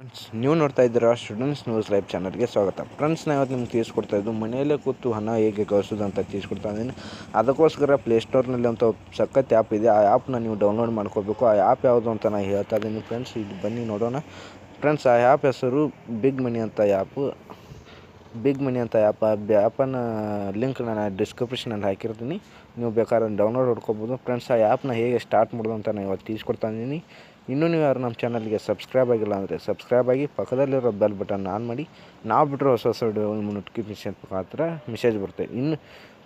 Friends ನೀವು ನೋಡ್ತಾ ಇದ್ದೀರಾ ಸ್ಟೂಡೆಂಟ್ಸ್ ನ್ಯೂಸ್ ಲೈವ್ ಚಾನಲ್ಗೆ ಸ್ವಾಗತ. ಫ್ರೆಂಡ್ಸ್ ನಾನು ಇವತ್ತು ನಿಮ್ಗೆ ತಿಳಿಸ್ಕೊಡ್ತಾ ಇದ್ದು, ಮನೆಯಲ್ಲೇ ಕೂತು ಹಣ ಹೇಗೆ ಕಳಿಸೋದು ಅಂತ ತಿಳಿಸ್ಕೊಡ್ತಾ ಇದ್ದೀನಿ. ಅದಕ್ಕೋಸ್ಕರ ಪ್ಲೇಸ್ಟೋರ್ನಲ್ಲಿ ಅಂತ ಸಖತ್ ಆ್ಯಪ್ ಇದೆ. ಆ ಆ್ಯಪ್ನ ನೀವು ಡೌನ್ಲೋಡ್ ಮಾಡ್ಕೋಬೇಕು. ಆ ಆ್ಯಪ್ ಯಾವುದು ಅಂತ ನಾನು ಹೇಳ್ತಾ ಇದ್ದೀನಿ ಫ್ರೆಂಡ್ಸ್ ಇದು ಬನ್ನಿ ನೋಡೋಣ. ಫ್ರೆಂಡ್ಸ್ ಆ ಆ್ಯಪ್ ಹೆಸರು ಬಿಗ್ ಮನಿ ಅಂತ ಆ್ಯಪು ಬಿಗ್ ಮನಿ ಅಂತ ಆ್ಯಪ್ ಆ ಆ್ಯಪನ್ನು ಲಿಂಕ್ ನಾನು ಡಿಸ್ಕ್ರಿಪ್ಷನಲ್ಲಿ ಹಾಕಿರ್ತೀನಿ. ನೀವು ಬೇಕಾದ್ರೆ ಡೌನ್ಲೋಡ್ ಹೊಡ್ಕೊಬೋದು ಫ್ರೆಂಡ್ಸ್ ಆ ಆ್ಯಪ್ನ ಹೇಗೆ ಸ್ಟಾರ್ಟ್ ಮಾಡೋದು ಅಂತ ನಾನು ಇವತ್ತು ತಿಳಿಸ್ಕೊಡ್ತಾ ಇದ್ದೀನಿ. ಇನ್ನೂ ನೀವು ಯಾರು ನಮ್ಮ ಚಾನಲ್ಗೆ ಸಬ್ಸ್ಕ್ರೈಬ್ ಆಗಿಲ್ಲ ಅಂದರೆ ಸಬ್ಸ್ಕ್ರೈಬ್ ಆಗಿ ಪಕ್ಕದಲ್ಲಿರೋ ಬೆಲ್ ಬಟನ್ ಆನ್ ಮಾಡಿ. ನಾವು ಬಿಟ್ಟರೆ ಹೊಸ ಹೊಸ ವಿಡಿಯೋ ನೋಟಿಫಿಕೇಶನ್ ಮುಖಾಂತರ ಮೆಸೇಜ್ ಬರುತ್ತೆ. ಇನ್ನು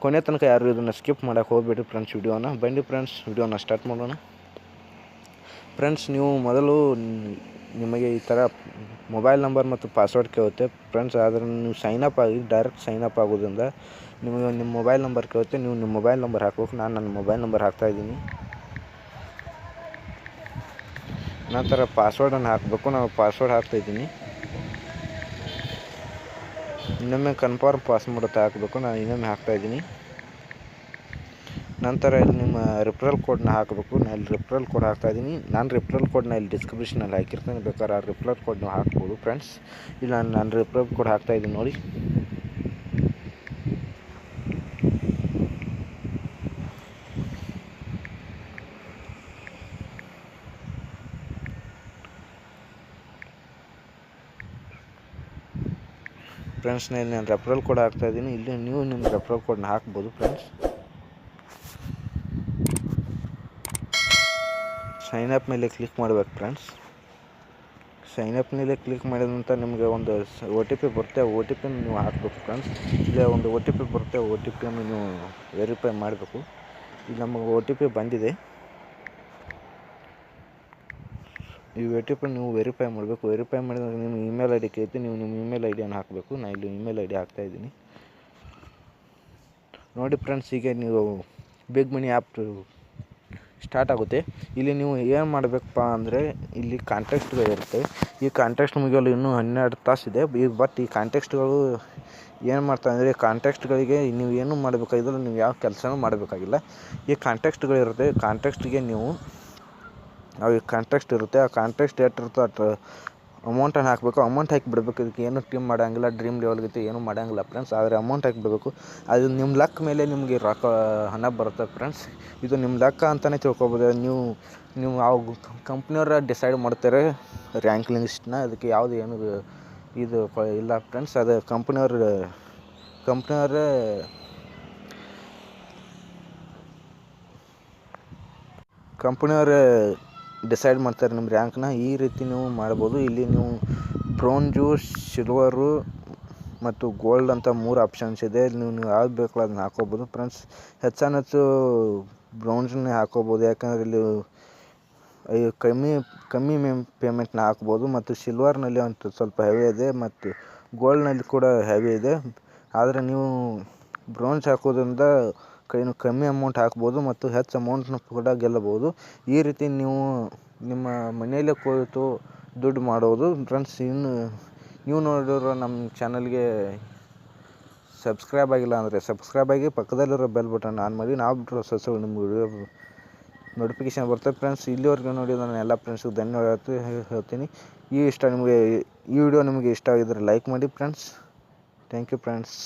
ಕೊನೆ ತನಕ ಯಾರು ಇದನ್ನು ಸ್ಕಿಪ್ ಮಾಡೋಕೆ ಹೋಗ್ಬೇಡಿ ಫ್ರೆಂಡ್ಸ್ ವಿಡಿಯೋನ ಬನ್ನಿ ಫ್ರೆಂಡ್ಸ್ ವಿಡಿಯೋನ ಸ್ಟಾರ್ಟ್ ಮಾಡೋಣ. ಫ್ರೆಂಡ್ಸ್ ನೀವು ಮೊದಲು ನಿಮಗೆ ಈ ಥರ ಮೊಬೈಲ್ ನಂಬರ್ ಮತ್ತು ಪಾಸ್ವರ್ಡ್ ಕೇಳುತ್ತೆ. ಫ್ರೆಂಡ್ಸ್ ಆದರೆ ನೀವು ಸೈನ್ ಅಪ್ ಆಗಿ ಡೈರೆಕ್ಟ್ ಸೈನ್ ಅಪ್ ಆಗೋದ್ರಿಂದ ನಿಮಗೆ ನಿಮ್ಮ ಮೊಬೈಲ್ ನಂಬರ್ ಕೇಳುತ್ತೆ. ನೀವು ನಿಮ್ಮ ಮೊಬೈಲ್ ನಂಬರ್ ಹಾಕಬೇಕು. ನಾನು ನನ್ನ ಮೊಬೈಲ್ ನಂಬರ್ ಹಾಕ್ತಾಯಿದ್ದೀನಿ ನಂತರ ಪಾಸ್ವರ್ಡನ್ನು ಹಾಕಬೇಕು. ನಾವು ಪಾಸ್ವರ್ಡ್ ಹಾಕ್ತಾಯಿದ್ದೀನಿ ಇನ್ನೊಮ್ಮೆ ಕನ್ಫರ್ಮ್ ಪಾಸ್ವರ್ಡ್ ಹಾಕಬೇಕು. ನಾನು ಇನ್ನೊಮ್ಮೆ ಹಾಕ್ತಾಯಿದ್ದೀನಿ ನಂತರ ಇಲ್ಲಿ ನಿಮ್ಮ ರಿಫರಲ್ ಕೋಡ್ನ ಹಾಕಬೇಕು. ನಾನು ಇಲ್ಲಿ ರಿಫರಲ್ ಕೋಡ್ ಹಾಕ್ತಾಯಿದ್ದೀನಿ ನಾನು ರಿಫರಲ್ ಕೋಡ್ನ ಇಲ್ಲಿ ಡಿಸ್ಕ್ರಿಪ್ಷನಲ್ಲಿ ಹಾಕಿರ್ತೀನಿ. ಬೇಕಾದ್ರೆ ಆ ರಿಫರಲ್ ಕೋಡ್ನ ಹಾಕ್ಬೋದು ಫ್ರೆಂಡ್ಸ್ ಇಲ್ಲಿ, ನಾನು ನಾನು ರಿಫರಲ್ ಕೋಡ್ ಹಾಕ್ತಾಯಿದ್ದೀನಿ ನೋಡಿ. ಫ್ರೆಂಡ್ಸ್ ನಾನು ನಾನು ರೆಫರಲ್ ಕೋಡ್ ಹಾಕ್ತಾಯಿದ್ದೀನಿ ಇಲ್ಲಿ ನೀವು ನಿಮ್ಮ ರೆಫರಲ್ ಕೋಡ್ನ ಹಾಕ್ಬೋದು ಫ್ರೆಂಡ್ಸ್ ಸೈನ್ ಅಪ್ ಮೇಲೆ ಕ್ಲಿಕ್ ಮಾಡಬೇಕು ಫ್ರೆಂಡ್ಸ್ ಸೈನ್ ಅಪ್ ಮೇಲೆ ಕ್ಲಿಕ್ ಮಾಡಿದಂಥ ನಿಮಗೆ ಒಂದು ಒ ಟಿ ಪಿ ಬರುತ್ತೆ. ಒ ಟಿ ಪಿನ ನೀವು ಹಾಕ್ಬೇಕು ಫ್ರೆಂಡ್ಸ್ ಇಲ್ಲೇ ಒಂದು ಒ ಟಿ ಪಿ ಬರುತ್ತೆ ಒ ಟಿ ಪಿಯನ್ನು ನೀವು ವೆರಿಫೈ ಮಾಡಬೇಕು. ಇಲ್ಲಿ ನಮಗೆ ಒ ಟಿ ಪಿ ಬಂದಿದೆ. ಈ ಪಿ ನೀವು ವೆರಿಫೈ ಮಾಡಬೇಕು. ವೆರಿಫೈ ಮಾಡಿದಾಗ ನಿಮ್ಮ ಇಮೇಲ್ ಐ ಡಿ ಕೇಳ್ತಿ ನೀವು ನಿಮ್ಮ ಇಮೇಲ್ ಐ ಡಿಯನ್ನು ಹಾಕಬೇಕು. ನಾನು ಇಲ್ಲಿ ಇಮೇಲ್ ಐ ಡಿ ಹಾಕ್ತಾಯಿದ್ದೀನಿ ನೋಡಿ ಫ್ರೆಂಡ್ಸ್ ಈಗ ನೀವು ಬಿಗ್ ಮನಿ ಆ್ಯಪ್ ಸ್ಟಾರ್ಟ್ ಆಗುತ್ತೆ. ಇಲ್ಲಿ ನೀವು ಏನು ಮಾಡಬೇಕಪ್ಪ ಅಂದರೆ, ಇಲ್ಲಿ ಕಾಂಟ್ಯಾಕ್ಟ್ಗಳು ಇರುತ್ತೆ. ಈ ಕಾಂಟ್ಯಾಕ್ಟ್ ಮುಗಿಯಲು ಇನ್ನೂ ಹನ್ನೆರಡು ತಾಸಿದೆ ಈಗ ಬಟ್ ಈ ಕಾಂಟ್ಯಾಕ್ಟ್ಗಳು ಏನು ಮಾಡ್ತಾರೆ ಅಂದರೆ ಕಾಂಟ್ಯಾಕ್ಟ್ಗಳಿಗೆ ನೀವು ಏನು ಮಾಡಬೇಕಾಗಿದ್ದರೂ ನೀವು ಯಾವ ಕೆಲಸನೂ ಮಾಡಬೇಕಾಗಿಲ್ಲ. ಈ ಕಾಂಟ್ಯಾಕ್ಟ್ಗಳಿರುತ್ತೆ ಕಾಂಟ್ಯಾಕ್ಟ್ಗೆ ನೀವು ಅವು ಕಾಂಟ್ರಾಕ್ಟ್ ಇರುತ್ತೆ, ಆ ಕಾಂಟ್ಯಾಕ್ಟ್ ಎಷ್ಟಿರುತ್ತೋ ಅಷ್ಟು ಅಮೌಂಟನ್ನು ಹಾಕಬೇಕು ಅಮೌಂಟ್ ಹಾಕಿ ಬಿಡಬೇಕು ಇದಕ್ಕೆ ಏನು ಟೀಮ್ ಮಾಡೋಂಗಿಲ್ಲ ಡ್ರೀಮ್ ಲೆವೆಲ್ಗಿತ್ತು ಏನು ಮಾಡೋಂಗಿಲ್ಲ ಫ್ರೆಂಡ್ಸ್ ಆದರೆ ಅಮೌಂಟ್ ಹಾಕಿ ಬಿಡಬೇಕು ಅದು ನಿಮ್ಮ ಲಕ್ ಮೇಲೆ ನಿಮಗೆ ರೊಕ್ಕ ಹಣ ಬರುತ್ತೆ ಫ್ರೆಂಡ್ಸ್ ಇದು ನಿಮ್ಮ ಲಕ್ಕ ಅಂತಲೇ ತಿಳ್ಕೊಬೋದು. ನೀವು ನೀವು ಯಾವ ಕಂಪ್ನಿಯವ್ರ ಡಿಸೈಡ್ ಮಾಡ್ತಾರೆ ರ್ಯಾಂಕ್ ಲಿಸ್ಟ್ನ ಅದಕ್ಕೆ ಯಾವುದು ಏನು ಇದು ಇಲ್ಲ ಫ್ರೆಂಡ್ಸ್ ಅದು ಕಂಪ್ನಿಯವ್ರ ಕಂಪ್ನಿಯವ್ರ ಕಂಪ್ನಿಯವರೇ ಡಿಸೈಡ್ ಮಾಡ್ತಾರೆ ನಿಮ್ಮ ರ್ಯಾಂಕ್ನ ಈ ರೀತಿ ನೀವು ಮಾಡ್ಬೋದು. ಇಲ್ಲಿ ನೀವು ಬ್ರೋಂಜು ಸಿಲ್ವರು ಮತ್ತು ಗೋಲ್ಡ್ ಅಂತ ಮೂರು ಆಪ್ಷನ್ಸ್ ಇದೆ. ಇಲ್ಲಿ ನೀವು ಯಾವ್ದು ಬೇಕೋ ಅದನ್ನ ಹಾಕೋಬೋದು. ಫ್ರೆಂಡ್ಸ್ ಹೆಚ್ಚಾನ ಹೆಚ್ಚು ಬ್ರೌನ್ಸ್ನೇ ಹಾಕೋಬೋದು. ಯಾಕಂದರೆ ಇಲ್ಲಿ ಕಮ್ಮಿ ಕಮ್ಮಿ ಮೇ ಪೇಮೆಂಟ್ನ ಹಾಕ್ಬೋದು. ಮತ್ತು ಸಿಲ್ವರ್ನಲ್ಲಿ ಒಂದು ಸ್ವಲ್ಪ ಹೆವಿ ಇದೆ ಮತ್ತು ಗೋಲ್ಡ್ನಲ್ಲಿ ಕೂಡ ಹೆವಿ ಇದೆ. ಆದರೆ ನೀವು ಬ್ರೋನ್ಸ್ ಹಾಕೋದ್ರಿಂದ ಕೈನು ಕಮ್ಮಿ ಅಮೌಂಟ್ ಹಾಕ್ಬೋದು ಮತ್ತು ಹೆಚ್ಚು ಅಮೌಂಟ್ನ ಕೂಡ ಗೆಲ್ಲಬೋದು. ಈ ರೀತಿ ನೀವು ನಿಮ್ಮ ಮನೆಯಲ್ಲೇ ಕುಳಿತು ದುಡ್ಡು ಮಾಡೋದು ಫ್ರೆಂಡ್ಸ್ ಇನ್ನು ನೀವು ನೋಡಿರೋ ನಮ್ಮ ಚಾನಲ್ಗೆ ಸಬ್ಸ್ಕ್ರೈಬ್ ಆಗಿಲ್ಲ ಅಂದರೆ ಸಬ್ಸ್ಕ್ರೈಬ್ ಆಗಿ ಪಕ್ಕದಲ್ಲಿರೋ ಬೆಲ್ ಬಟನ್ ಆನ್ ಮಾಡಿ. ನಾವು ಬಿಟ್ಟರೆ ಸಸ್ಯ ನಿಮ್ಗೆ ವಿಡಿಯೋ ನೋಟಿಫಿಕೇಶನ್ ಬರ್ತದೆ ಫ್ರೆಂಡ್ಸ್ ಇಲ್ಲಿವರೆಗೂ ನೋಡಿ ನಾನು ಎಲ್ಲ ಫ್ರೆಂಡ್ಸಿಗೆ ಧನ್ಯವಾದ ಹೇಳ್ತೀನಿ. ಈ ಇಷ್ಟ ನಿಮಗೆ, ಈ ವಿಡಿಯೋ ನಿಮಗೆ ಇಷ್ಟ ಆಗಿದ್ದರೆ ಲೈಕ್ ಮಾಡಿ. Friends thank you friends